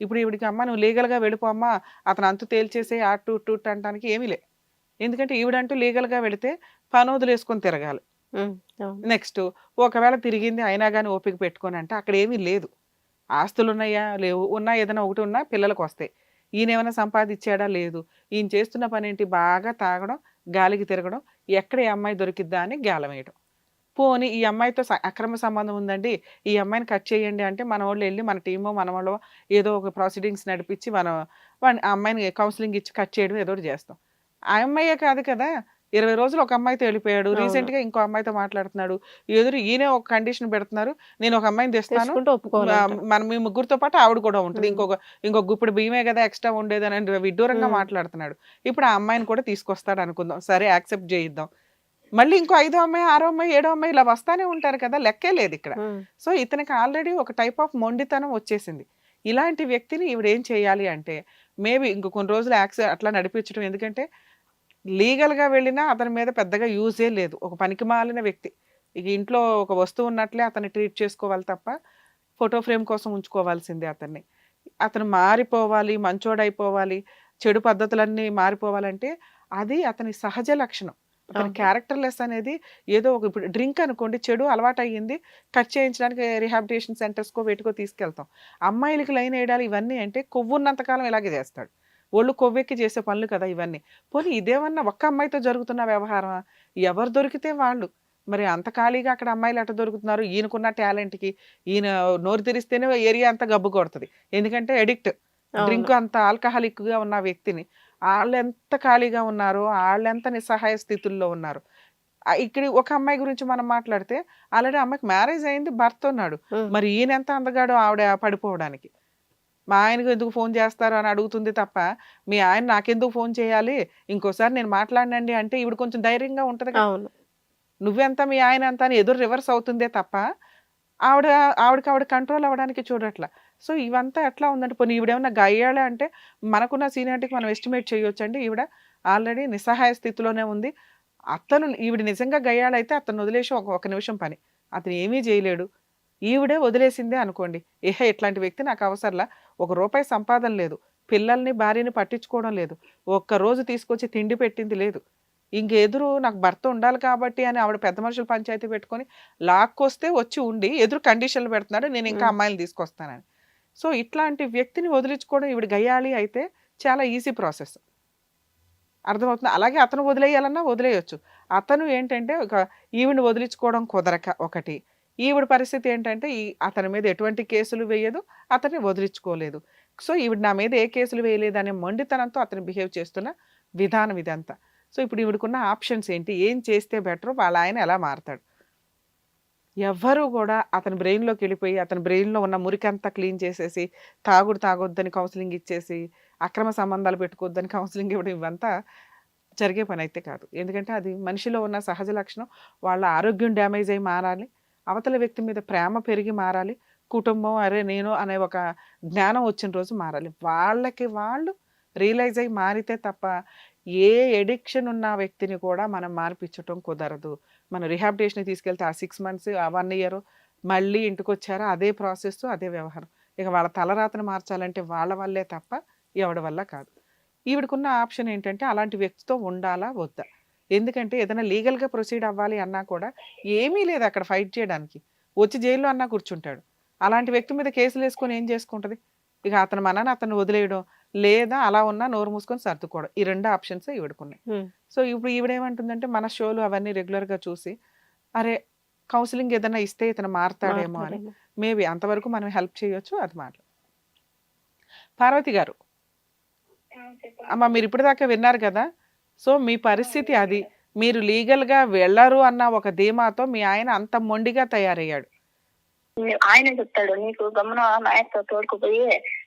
ఇప్పుడు ఈవిడికి అమ్మ నువ్వు లీగల్గా వెళ్ళిపో అమ్మా అతను అంతు తేల్చేసే ఆ టూ టూ అంటానికి ఏమీ లే. ఎందుకంటే ఈవిడంటూ లీగల్గా వెళితే పనోదులు వేసుకొని తిరగాలి. నెక్స్ట్ ఒకవేళ తిరిగింది అయినా కానీ ఓపిక పెట్టుకొని అంటే అక్కడ ఏమీ లేదు. ఆస్తులు ఉన్నాయా లేవు. ఉన్నా ఏదైనా ఒకటి ఉన్నా పిల్లలకు వస్తాయి. ఈయన ఏమైనా సంపాదించాడా? లేదు. ఈయన చేస్తున్న పని ఏంటి బాగా తాగడం గాలికి తిరగడం ఎక్కడ ఈ అమ్మాయి దొరికిద్దా అని గాలం వేయడం. పోని ఈ అమ్మాయితో అక్రమ సంబంధం ఉందండి. ఈ అమ్మాయిని కట్ చేయండి అంటే మన వాళ్ళు వెళ్ళి మన టీమో మన వాళ్ళు ఏదో ఒక ప్రొసీడింగ్స్ నడిపించి మనం ఆ అమ్మాయిని కౌన్సిలింగ్ ఇచ్చి కట్ చేయడం ఏదో చేస్తాం. ఆ అమ్మాయే కాదు కదా! ఇరవై రోజులు ఒక అమ్మాయితో వెళ్ళిపోయాడు. రీసెంట్గా ఇంకో అమ్మాయితో మాట్లాడుతున్నాడు. ఎదురు ఈయనే ఒక కండిషన్ పెడుతున్నారు. నేను ఒక అమ్మాయిని తెస్తాను. మన మీ ముగ్గురితో పాటు ఆవిడ కూడా ఉంటుంది. ఇంకొక ఇంకొక గుప్పుడు బియ్యమే కదా ఎక్స్ట్రా ఉండేదని అని విడ్డూరంగా. మాట్లాడుతున్నాడు. ఇప్పుడు ఆ అమ్మాయిని కూడా తీసుకొస్తాడు అనుకుందాం. సరే యాక్సెప్ట్ చేయిద్దాం. మళ్ళీ ఇంకో ఐదో అమ్మాయి ఆరో అమ్మాయి ఏడో అమ్మాయి ఇలా వస్తానే ఉంటారు కదా లెక్కే లేదు ఇక్కడ. సో ఇతనికి ఆల్రెడీ ఒక టైప్ ఆఫ్ మొండితనం వచ్చేసింది. ఇలాంటి వ్యక్తిని ఈవిడ ఏం చేయాలి అంటే మేబీ ఇంకో కొన్ని రోజులు యాక్సె అట్లా నడిపించడం. ఎందుకంటే లీగల్గా వెళ్ళినా అతని మీద పెద్దగా యూజే లేదు. ఒక పనికి మాలిన వ్యక్తి. ఇక ఇంట్లో ఒక వస్తువు ఉన్నట్లే అతన్ని ట్రీట్ చేసుకోవాలి తప్ప ఫోటో ఫ్రేమ్ కోసం ఉంచుకోవాల్సిందే అతన్ని. అతను మారిపోవాలి మంచోడైపోవాలి చెడు పద్ధతులన్నీ మారిపోవాలంటే అది అతని సహజ లక్షణం. అతని అవును. క్యారెక్టర్లెస్ అనేది ఏదో ఒక ఇప్పుడు డ్రింక్ అనుకోండి చెడు అలవాటు అయ్యింది కట్ చేయించడానికి రిహాబిటేషన్ సెంటర్స్కో వేటికో తీసుకెళ్తాం. అమ్మాయిలకి లైన్ వేయడాలు ఇవన్నీ అంటే కొవ్వున్నంతకాలం ఇలాగే చేస్తాడు. ఒళ్ళు కొవ్వెక్కి చేసే పనులు కదా ఇవన్నీ. పోనీ ఇదేమన్నా ఒక్క అమ్మాయితో జరుగుతున్న వ్యవహారమా? ఎవరు దొరికితే వాళ్ళు. మరి అంత ఖాళీగా అక్కడ అమ్మాయిలు ఎట్ట దొరుకుతున్నారు? ఈయనకున్న టాలెంట్కి ఈయన నోరు తెరిస్తేనే ఏరియా అంతా గబ్బు కొడుతుంది. ఎందుకంటే ఎడిక్ట్. డ్రింక్ అంత ఆల్కహాలిక్గా ఉన్న వ్యక్తిని వాళ్ళు ఎంత ఖాళీగా ఉన్నారో వాళ్ళు ఎంత నిస్సహాయ స్థితుల్లో ఉన్నారు. ఇక్కడ ఒక అమ్మాయి గురించి మనం మాట్లాడితే ఆల్రెడీ అమ్మాయికి మ్యారేజ్ అయింది భర్త ఉన్నాడు. మరి ఈయన ఎంత అందగాడో ఆవిడ పడిపోవడానికి. మా ఆయనకు ఎందుకు ఫోన్ చేస్తారు అని అడుగుతుంది తప్ప మీ ఆయన నాకెందుకు ఫోన్ చేయాలి? ఇంకోసారి నేను మాట్లాడినండి అంటే ఈవిడ కొంచెం ధైర్యంగా ఉంటది నువ్వెంత మీ ఆయన ఎంత అని ఎదురు రివర్స్ అవుతుందే తప్ప ఆవిడ ఆవిడకి ఆవిడ కంట్రోల్ అవ్వడానికి చూడట్ల. సో ఇవంతా ఎట్లా ఉందంటే పోనీ ఈవిడేమన్నా గయ్యాళే అంటే మనకున్న సీనియారిటీకి మనం ఎస్టిమేట్ చేయొచ్చు అండి ఈవిడ ఆల్రెడీ నిస్సహాయ స్థితిలోనే ఉంది. అతను ఈవిడ నిజంగా గయ్యాళైతే అతను వదిలేసి ఒక ఒక నిమిషం పని. అతను ఏమీ చేయలేడు. ఈవిడే వదిలేసిందే అనుకోండి. ఏహే ఇట్లాంటి వ్యక్తి నాకు అవసరంలా. ఒక రూపాయి సంపాదన లేదు. పిల్లల్ని భార్యని పట్టించుకోవడం లేదు. ఒక్క రోజు తీసుకొచ్చి తిండి పెట్టింది లేదు. ఇంక ఎదురు నాకు భర్త ఉండాలి కాబట్టి అని ఆవిడ పెద్ద మనుషులు పంచాయతీ పెట్టుకొని లాక్కొస్తే వచ్చి ఉండి ఎదురు కండిషన్లు పెడుతున్నాడు. నేను ఇంకా. అమ్మాయిలు తీసుకొస్తానని. సో ఇట్లాంటి వ్యక్తిని వదిలించుకోవడం ఇవిడ గయ్యాలి అయితే చాలా ఈజీ ప్రాసెస్. అర్థమవుతుంది? అలాగే అతను వదిలేయాలన్నా వదిలేయొచ్చు. అతను ఏంటంటే ఒక ఈవిని వదిలించుకోవడం కుదరక ఒకటి. ఈవిడ పరిస్థితి ఏంటంటే ఈ అతని మీద ఎటువంటి కేసులు వేయదు అతన్ని వదిలించుకోలేదు. సో ఈవిడ నా మీద ఏ కేసులు వేయలేదు అనే మొండితనంతో అతను బిహేవ్ చేస్తున్న విధానం ఇదంతా. సో ఇప్పుడు ఈవిడకున్న ఆప్షన్స్ ఏంటి? ఏం చేస్తే బెటర్? వాళ్ళ ఆయన ఎలా మారతాడు? ఎవ్వరూ కూడా అతని బ్రెయిన్లోకి వెళ్ళిపోయి అతని బ్రెయిన్లో ఉన్న మురికంతా క్లీన్ చేసేసి తాగుడు తాగొద్దని కౌన్సిలింగ్ ఇచ్చేసి అక్రమ సంబంధాలు పెట్టుకోవద్దని కౌన్సిలింగ్ ఇవ్వడం ఇవంతా జరిగే పని అయితే కాదు. ఎందుకంటే అది మనిషిలో ఉన్న సహజ లక్షణం. వాళ్ళ ఆరోగ్యం డ్యామేజ్ అయి మారాలి. అవతల వ్యక్తి మీద ప్రేమ పెరిగి మారాలి. కుటుంబం అరే నేను అనే ఒక జ్ఞానం వచ్చిన రోజు మారాలి. వాళ్ళకి వాళ్ళు రియలైజ్ అయి మారితే తప్ప ఏ ఎడిక్షన్ ఉన్న వ్యక్తిని కూడా మనం మార్పించటం కుదరదు. మనం రిహాబిటేషన్కి తీసుకెళ్తే ఆ సిక్స్ మంత్స్ ఆ వన్ ఇయర్ మళ్ళీ ఇంటికి వచ్చారా అదే ప్రాసెస్ అదే వ్యవహారం. ఇక వాళ్ళ తలరాతను మార్చాలంటే వాళ్ళ వల్లే తప్ప ఎవడి వల్ల కాదు. ఈవిడకున్న ఆప్షన్ ఏంటంటే అలాంటి వ్యక్తితో ఉండాలా వద్దా? ఎందుకంటే ఏదైనా లీగల్గా ప్రొసీడ్ అవ్వాలి అన్నా కూడా ఏమీ లేదు అక్కడ ఫైట్ చేయడానికి. వచ్చి జైల్లో అన్నా కూర్చుంటాడు. అలాంటి వ్యక్తి మీద కేసులు వేసుకొని ఏం చేసుకుంటది? ఇక అతను మనని అతను వదిలేయడం లేదా అలా ఉన్నా నోరు మూసుకొని సర్దుకోవడం. ఈ రెండు ఆప్షన్స్ ఈవిడకున్నాయి సో ఇప్పుడు ఈవిడేమంటుందంటే మన షోలు అవన్నీ రెగ్యులర్గా చూసి అరే కౌన్సిలింగ్ ఏదైనా ఇస్తే ఇతను మారతాడేమో అని. మేబీ అంతవరకు మనం హెల్ప్ చేయొచ్చు అది మాట పార్వతి గారు. అమ్మ మీరు ఇప్పటిదాకా విన్నారు కదా? సో మీ పరిస్థితి అది. మీరు లీగల్గా వెళ్ళరు అన్న ఒక ధీమాతో మీ ఆయన అంత మొండిగా తయారయ్యాడు. ఆయన చెప్తాడు నీకు గమన తోడుకుపోయి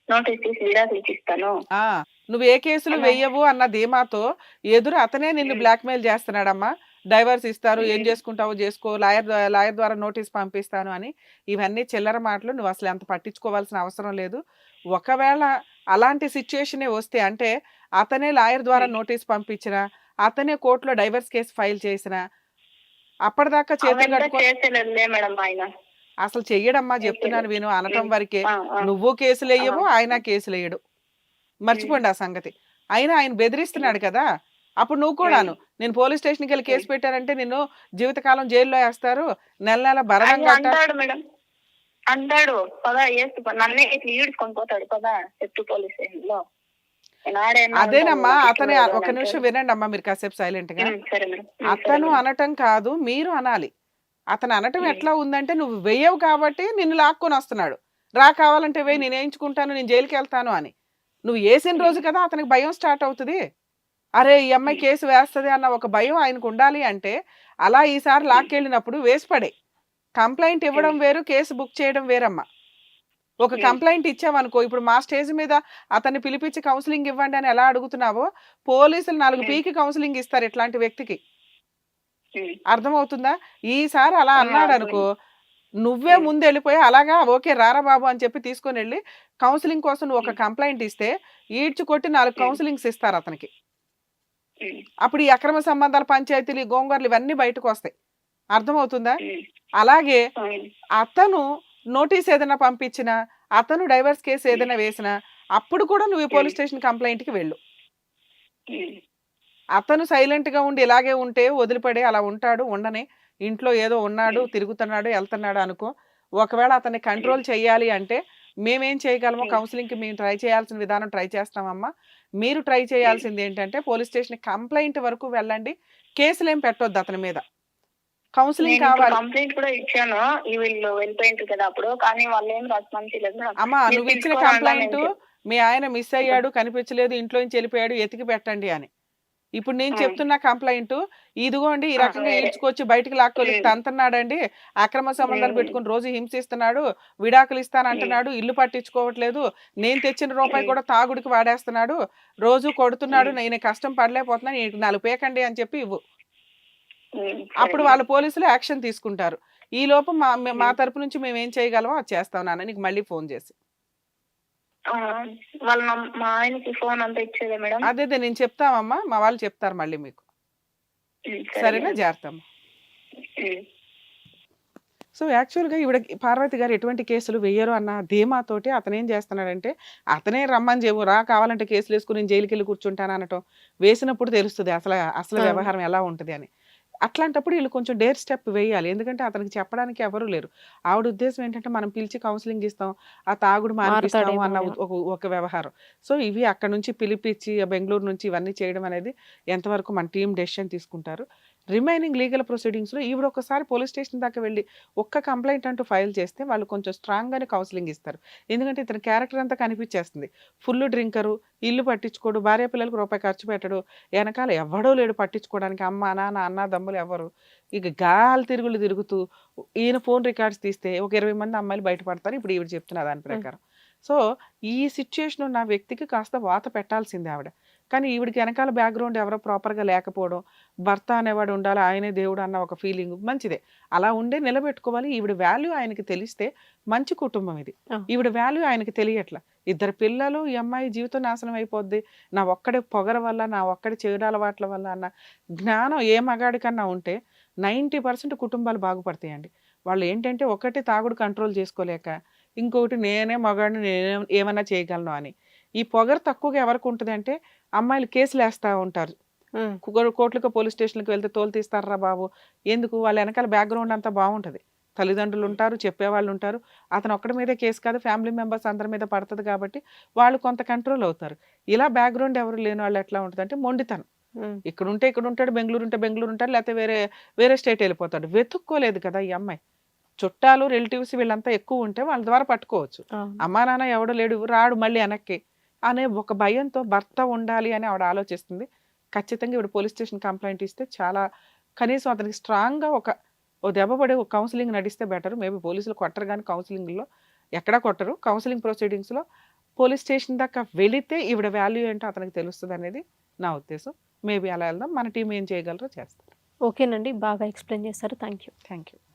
నోటీస్ తీసి విడాకులు ఇస్తాను ఆ నువ్వు ఏ కేసులు. వేయవు అన్న ధీమాతో ఎదురు అతనే నిన్ను బ్లాక్మెయిల్ చేస్తున్నాడమ్మా. డైవర్స్ ఇస్తారు ఏం. చేసుకుంటావో చేసుకో లాయర్ లాయర్ ద్వారా నోటీస్ పంపిస్తాను అని ఇవన్నీ చిల్లర మాటలు నువ్వు అసలు అంత పట్టించుకోవాల్సిన అవసరం లేదు. ఒకవేళ అలాంటి సిచ్యుయేషనే వస్తే అంటే అతనే లాయర్ ద్వారా నోటీస్ పంపించిన అతనే కోర్టులో డైవర్స్ కేసు ఫైల్ చేసిన అప్పటిదాకా చేతులు కట్టుకో అసలు చెయ్యడమ్మా చెప్తున్నాను విను అనటం వరకే. నువ్వు కేసులు వేయవు. ఆయన కేసులు వేయడు మర్చిపోండి ఆ సంగతి. అయినా ఆయన బెదిరిస్తున్నాడు కదా అప్పుడు నువ్వు కూడాను నేను పోలీస్ స్టేషన్కి వెళ్ళి కేసు పెట్టారంటే నిన్ను జీవితకాలం జైల్లో వేస్తారు నెల నెల కట్ట అంటాడు మేడం. అంటాడు. పదా వేస్తు నన్నే ఇట్లా ఈడ్చుకొని పోతాడు. పదా చెట్టు పోలీస్ స్టేషన్లో నేను ఆడే ఉన్నాను అదేనమ్మా అతనే ఒక. నిమిషం వినండి అమ్మా మీరు కాసేపు సైలెంట్గా అతను. అనటం కాదు మీరు అనాలి. అతను అనటం. ఎట్లా ఉందంటే నువ్వు వెయ్యవు కాబట్టి నిన్ను లాక్కొని వస్తున్నాడు రా కావాలంటే వెయ్యి నేను వేయించుకుంటాను నేను జైలుకి వెళ్తాను అని నువ్వు వేసిన రోజు కదా అతనికి భయం స్టార్ట్ అవుతుంది అరే ఈ అమ్మాయి కేసు వేస్తుంది అన్న ఒక భయం ఆయనకు ఉండాలి అంటే అలా ఈసారి లాక్కెళ్ళినప్పుడు వేసి పడే కంప్లైంట్ ఇవ్వడం వేరు కేసు బుక్ చేయడం వేరమ్మా ఒక. కంప్లైంట్ ఇచ్చావనుకో ఇప్పుడు మా స్టేజ్ మీద అతన్ని పిలిపించి కౌన్సిలింగ్ ఇవ్వండి అని ఎలా అడుగుతున్నావో పోలీసులు నాలుగు. పీకి కౌన్సిలింగ్ ఇస్తారు ఇట్లాంటి వ్యక్తికి అర్థమవుతుందా? ఈసారి అలా అన్నాడు అనుకో నువ్వే. ముందు వెళ్ళిపోయి అలాగా ఓకే రారా బాబు అని చెప్పి తీసుకొని వెళ్ళి కౌన్సిలింగ్ కోసం నువ్వు ఒక. కంప్లైంట్ ఇస్తే ఈడ్చు కొట్టి నాలుగు. కౌన్సిలింగ్స్ ఇస్తారు అతనికి. అప్పుడు ఈ అక్రమ సంబంధాల పంచాయతీలు ఈ గోంగూరలు ఇవన్నీ బయటకు వస్తాయి. అర్థమవుతుందా? అలాగే అతను నోటీస్ ఏదైనా పంపించినా అతను డైవర్స్ కేసు ఏదైనా వేసినా అప్పుడు కూడా నువ్వు ఈ పోలీస్ స్టేషన్ కంప్లైంట్కి వెళ్ళు. అతను సైలెంట్గా ఉండి ఇలాగే ఉంటే వదిలిపడే అలా ఉంటాడు ఉండని. ఇంట్లో ఏదో ఉన్నాడు. తిరుగుతున్నాడు వెళ్తున్నాడు అనుకో ఒకవేళ అతన్ని కంట్రోల్ చేయాలి అంటే మేమేం చేయగలమో ఉమ్. కౌన్సిలింగ్కి మేము ట్రై చేయాల్సిన విధానం ట్రై చేస్తామమ్మా. మీరు ట్రై చేయాల్సింది ఏంటంటే పోలీస్ స్టేషన్ కంప్లైంట్ వరకు వెళ్ళండి. కేసులు ఏం పెట్టొద్దు అతని మీద. కౌన్సిలింగ్ కావాలి. కంప్లైంట్ కూడా ఇచ్చాను. ఈ వీళ్ళు వెళ్ళిపోయింటారు కదా అప్పుడు. కానీ వాళ్ళు ఏం రెస్పాన్స్ లేదు మేడం. అమ్మా నువ్వు ఇచ్చిన కంప్లైంట్ మీ ఆయన మిస్ అయ్యాడు కనిపించలేదు ఇంట్లో నుంచి వెళ్ళిపోయాడు ఎతికి పెట్టండి అని. ఇప్పుడు నేను. చెప్తున్న కంప్లైంట్ ఇదిగోండి ఈ రకంగా వేరే. ఈడ్చుకొచ్చి బయటికి లాక్కొని ఉమ్. తంతున్నాడండి అక్రమ సంబంధాలు. పెట్టుకుని రోజు హింసిస్తున్నాడు విడాకులు ఇస్తానంటున్నాడు ఇల్లు పట్టించుకోవట్లేదు నేను తెచ్చిన రూపాయి. కూడా తాగుడికి వాడేస్తున్నాడు రోజు కొడుతున్నాడు. నేను కష్టం పడలేకపోతున్నాను నీకు నాలుగు పేకండి అని చెప్పి ఇవ్వు అప్పుడు. వాళ్ళ పోలీసులు యాక్షన్ తీసుకుంటారు ఈ లోపు మా మే-. తరపు నుంచి మేము ఏం చేయగలమో అది చేస్తాం నాన్న నీకు మళ్ళీ ఫోన్ చేసి వాళ్ళ మా ఆయనకి ఫోన్ అంతా ఇచ్చేదే మేడం. అదే అదే నేను చెప్తామమ్మా మా వాళ్ళు చెప్తారు మళ్ళీ మీకు. సరేనా. జాగ్రత్త సో యాక్చువల్గా ఈవిడ పార్వతి గారు ఎటువంటి కేసులు వెయ్యరు అన్న ధీమాతోటి అతను ఏం చేస్తున్నాడంటే అతనే రమ్మని చెప్పు రా కావాలంటే కేసులు వేసుకుని నేను జైలుకి వెళ్ళి కూర్చుంటాను అనటం వేసినప్పుడు తెలుస్తుంది అసలు అసలు. వ్యవహారం ఎలా ఉంటుంది అని. అట్లాంటప్పుడు వీళ్ళు కొంచెం డేర్ స్టెప్ వేయాలి. ఎందుకంటే అతనికి చెప్పడానికి ఎవరు లేరు. ఆవిడ ఉద్దేశం ఏంటంటే మనం పిలిచి కౌన్సిలింగ్ ఇస్తాం ఆ తాగుడు మారతాడేమో అన్న అని. ఒక వ్యవహారం. సో ఇవి అక్కడ నుంచి పిలిపించి బెంగళూరు నుంచి ఇవన్నీ చేయడం అనేది ఎంతవరకు మన టీం డెసిషన్ తీసుకుంటారు. రిమైనింగ్ లీగల్ ప్రొసీడింగ్స్లో ఈవిడ ఒకసారి పోలీస్ స్టేషన్ దాకా వెళ్ళి ఒక్క కంప్లైంట్ అంటూ ఫైల్ చేస్తే వాళ్ళు కొంచెం స్ట్రాంగ్గానే కౌన్సిలింగ్ ఇస్తారు. ఎందుకంటే ఇతని క్యారెక్టర్ అంతా కనిపించేస్తుంది. ఫుల్ డ్రింకరు ఇల్లు పట్టించుకోడు భార్య పిల్లలకు రూపాయి ఖర్చు పెట్టడు వెనకాల ఎవడో లేడు పట్టించుకోవడానికి అమ్మ నాన్న అన్న దమ్ములు ఎవరు ఇక గాలి తిరుగులు తిరుగుతూ ఈయన ఫోన్ రికార్డ్స్ తీస్తే ఒక ఇరవై మంది అమ్మాయిలు బయటపడతారు. ఇప్పుడు ఈవిడ చెప్తున్న దాని ప్రకారం. సో ఈ సిచ్యుయేషన్ ఉన్న వ్యక్తికి కాస్త వాత పెట్టాల్సిందే ఆవిడ. కానీ ఈవిడికి వెనకాల బ్యాక్గ్రౌండ్ ఎవరో ప్రాపర్గా లేకపోవడం భర్త అనేవాడు ఉండాలి ఆయనే దేవుడు అన్న ఒక ఫీలింగ్ మంచిదే. అలా ఉండే నిలబెట్టుకోవాలి. ఈవిడ వాల్యూ ఆయనకి తెలిస్తే మంచి కుటుంబం ఇది. ఈవిడ వాల్యూ ఆయనకి తెలియట్ల. ఇద్దరు పిల్లలు ఈ అమ్మాయి జీవితం నాశనం అయిపోద్ది. నా ఒక్కడి పొగర వల్ల నా ఒక్కడి చెడు అలవాట్ల వల్ల అన్న జ్ఞానం ఏ మగాడికన్నా ఉంటే నైంటీ పర్సెంట్ కుటుంబాలు బాగుపడతాయండి. వాళ్ళు ఏంటంటే ఒకటి తాగుడు కంట్రోల్ చేసుకోలేక ఇంకొకటి నేనే మగాడిని నేనే ఏమన్నా చేయగలను అని. ఈ పొగరు తక్కువగా ఎవరికి ఉంటుంది అంటే అమ్మాయిలు కేసులు వేస్తూ ఉంటారు. కోట్లకు పోలీస్ స్టేషన్కి వెళ్తే తోలు తీస్తారా బాబు? ఎందుకు? వాళ్ళ వెనకాల బ్యాక్గ్రౌండ్ అంతా బాగుంటుంది. తల్లిదండ్రులు ఉంటారు చెప్పేవాళ్ళు ఉంటారు. అతను ఒక్కడి మీదే కేసు కాదు ఫ్యామిలీ మెంబర్స్ అందరి మీద పడుతుంది కాబట్టి వాళ్ళు కొంత కంట్రోల్ అవుతారు. ఇలా బ్యాక్గ్రౌండ్ ఎవరు లేని వాళ్ళు ఎట్లా ఉంటుంది అంటే మొండితనం ఇక్కడ ఉంటే ఇక్కడ ఉంటాడు బెంగళూరు ఉంటే బెంగళూరు ఉంటాడు లేకపోతే వేరే వేరే స్టేట్ వెళ్ళిపోతాడు. వెతుక్కోలేదు కదా ఈ అమ్మాయి. చుట్టాలు రిలేటివ్స్ వీళ్ళంతా ఎక్కువ ఉంటే వాళ్ళ ద్వారా పట్టుకోవచ్చు. అమ్మా నాన్న ఎవడు లేడు రాడు మళ్ళీ వెనక్కి. అనే ఒక భయంతో భర్త ఉండాలి అని ఆవిడ ఆలోచిస్తుంది. ఖచ్చితంగా ఇవిడ పోలీస్ స్టేషన్ కంప్లైంట్ ఇస్తే చాలా కనీసం అతనికి స్ట్రాంగ్గా ఒక ఓ దెబ్బ పడి ఒక కౌన్సిలింగ్ నడిస్తే బెటర్. మేబీ పోలీసులు కొట్టరు కానీ కౌన్సిలింగ్లో ఎక్కడా కొట్టరు. కౌన్సిలింగ్ ప్రొసీడింగ్స్లో పోలీస్ స్టేషన్ దాకా వెళితే ఈవిడ వాల్యూ ఏంటో అతనికి తెలుస్తుంది అనేది నా ఉద్దేశం. మేబీ అలా వెళ్దాం. మన టీం ఏం చేయగలరో చేస్తారు. ఓకేనండి. బాగా ఎక్స్ప్లెయిన్ చేశారు. Thank you thank you